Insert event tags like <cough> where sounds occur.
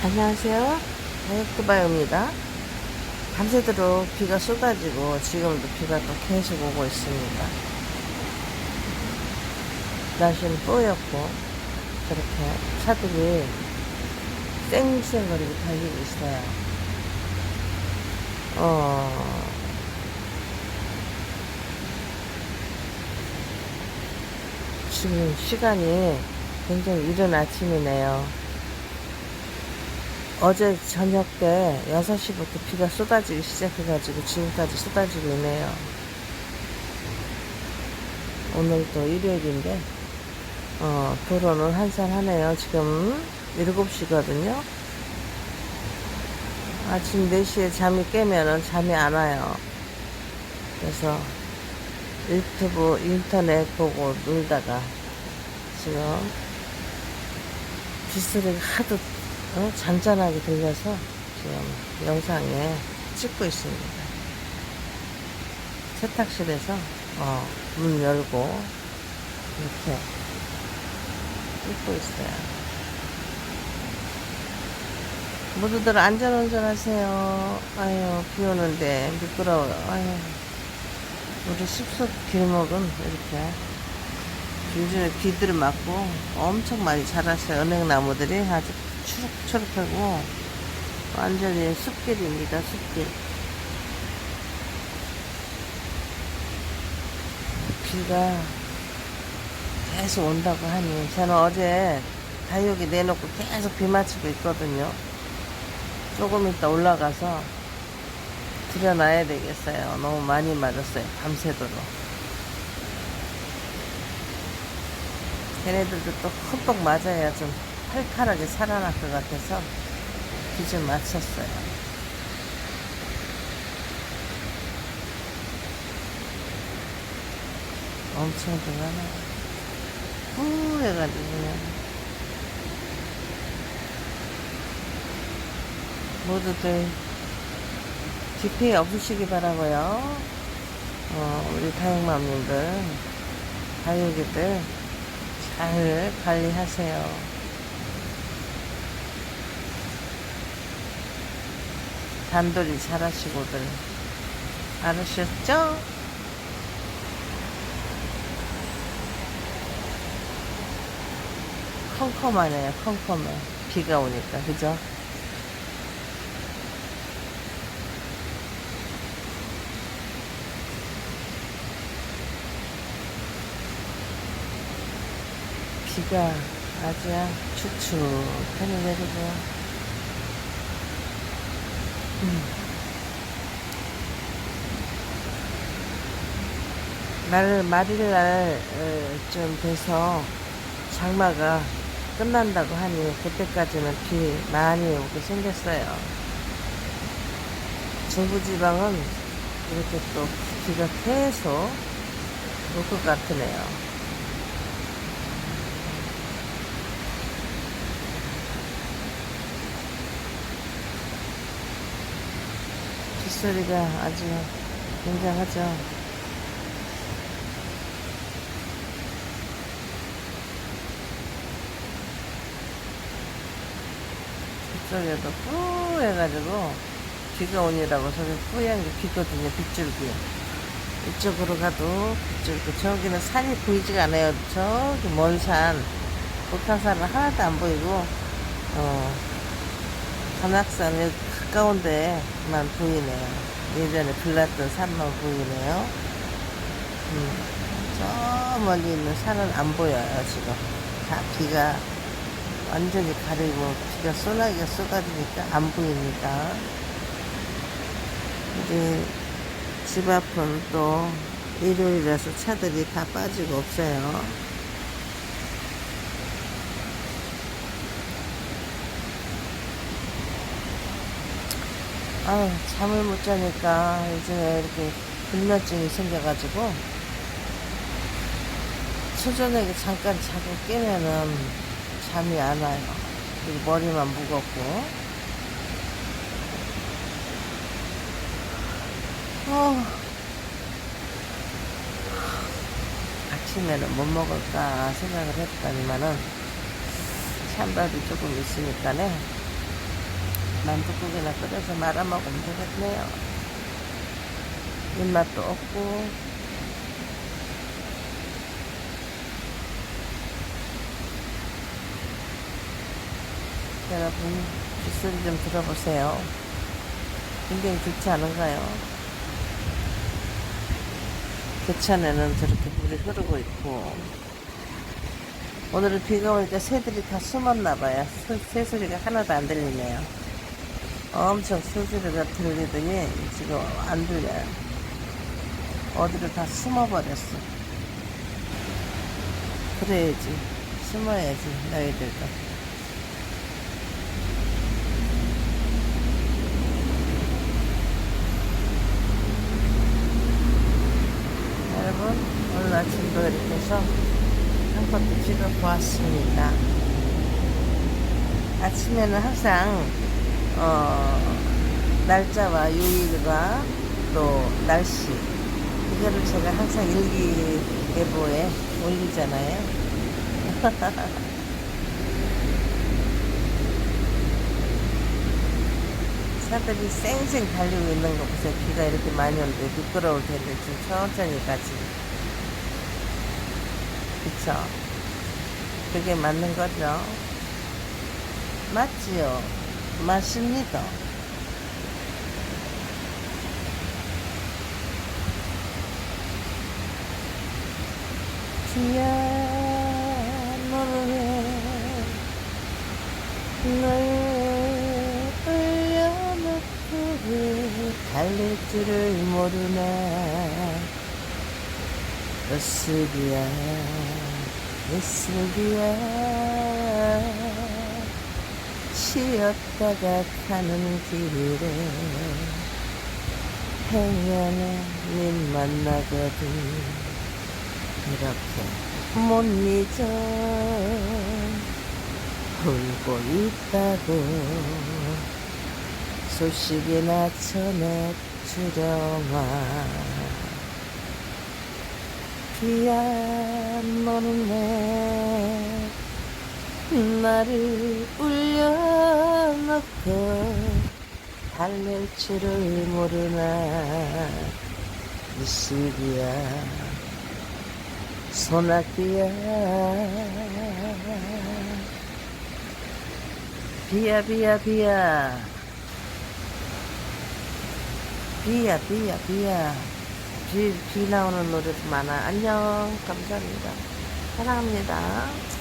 안녕하세요. 다이어트바요입니다. 밤새도록 비가 쏟아지고 지금도 비가 또 계속 오고 있습니다. 날씨는 뿌옇고 저렇게 차들이 쌩쌩거리고 달리고 있어요. 어, 지금 시간이 굉장히 이른 아침이네요. 어제 저녁 때 6시부터 비가 쏟아지기 시작해가지고 지금까지 쏟아지고 있네요. 오늘 또 일요일인데, 어, 도로는 한산하네요. 지금 7시거든요. 아침 4시에 잠이 깨면은 잠이 안 와요. 그래서 유튜브, 인터넷 보고 놀다가 지금 빗소리가 하도 어? 잔잔하게 들려서 지금 영상에 찍고 있습니다. 세탁실에서 어, 문 열고 이렇게 찍고 있어요. 모두들 안전운전 하세요. 아유, 비 오는데 미끄러워요. 아유, 우리 숲속 길목은 이렇게 요즘에 비들을 맞고 엄청 많이 자랐어요. 은행나무들이 아주 초록초록하고 완전히 숲길입니다. 숲길. 비가 계속 온다고 하니 저는 어제 다육이 내놓고 계속 비 맞추고 있거든요. 조금 이따 올라가서 들여놔야 되겠어요. 너무 많이 맞았어요. 밤새도록. 걔네들도 또 흠뻑 맞아야 좀 팔팔하게 살아날 것 같아서 비좀 맞췄어요. 엄청 들어가네. 후해가지고 그냥. 모두들 비 피해 없으시기 바라고요. 어, 우리 다육맘님들, 다육이들 잘 관리하세요. 단돌이 잘하시고들 알으셨죠? 컴컴하네요, 컴컴해. 비가 오니까, 그죠? 비가 아주 축축하게 내리고, 음. 날, 말일날, 어, 좀 돼서 장마가 끝난다고 하니, 그때까지는 비 많이 오게 생겼어요. 중부지방은 이렇게 또 비가 계속 올 것 같으네요. 빗소리가 아주 굉장하죠. 빗소리도 뿌 해가지고 비가 오니라고 저기 뿌연 게 비거든요. 빗줄기. 이쪽으로 가도 빗줄기. 저기는 산이 보이지가 않아요. 저기 먼 산. 북한산은 하나도 안 보이고, 어, 관악산에 가까운 데만 보이네요. 예전에 불났던 산만 보이네요. 음, 저 멀리 있는 산은 안 보여요, 지금. 다 비가 완전히 가리고 비가 쏟아지게 쏟아지니까 안 보입니다. 이제 집 앞은 또 일요일이라서 차들이 다 빠지고 없어요. 아유, 잠을 못 자니까 요즘에 이렇게 불면증이 생겨가지고 초저녁에 잠깐 자고 깨면은 잠이 안 와요. 그리고 머리만 무겁고. 어, 아침에는 못 먹을까 생각을 했더니만은 찬밥이 조금 있으니까네 만두국이나 끓여서 말아 먹으면 되겠네요. 입맛도 없고. 여러분, 빗소리 좀 들어보세요. 굉장히 좋지 않은가요? 개천에는 저렇게 물이 흐르고 있고, 오늘은 비가 오니까 새들이 다 숨었나 봐요. 새, 새 소리가 하나도 안 들리네요. 엄청 새 소리가 들리더니 지금 안 들려요. 어디로 다 숨어버렸어. 그래야지. 숨어야지, 너희들도. 여러분, 오늘 아침도 이렇게 해서 한 것도 찍어 보았습니다. 아침에는 항상, 어, 날짜와 요일과 또 날씨, 이거를 제가 항상 일기예보에 올리잖아요. <laughs> 사들이 쌩쌩 달리고 있는 거 보세요. 비가 이렇게 많이 오는데 미끄러울 텐데 좀 천천히 가지. 그쵸? 그게 맞는 거죠? 맞지요? 맞습니다. 비야 너는 왜 올려놓고 왜 달릴 줄을 모르나 으쓱이야 으쓱이야 쉬었다가 가는 길에 행여나 님 만나거든 이렇게 못 잊어. 울고 있다고 소식이나 전해주려마. 비야 너는 왜 나를 울려놓고 달랠 줄을 모르나 이슬이야 소나기야. 비야 비야 비야. 비야 비야 비야. 비, 비 나오는 노래도 많아. 안녕. 감사합니다. 사랑합니다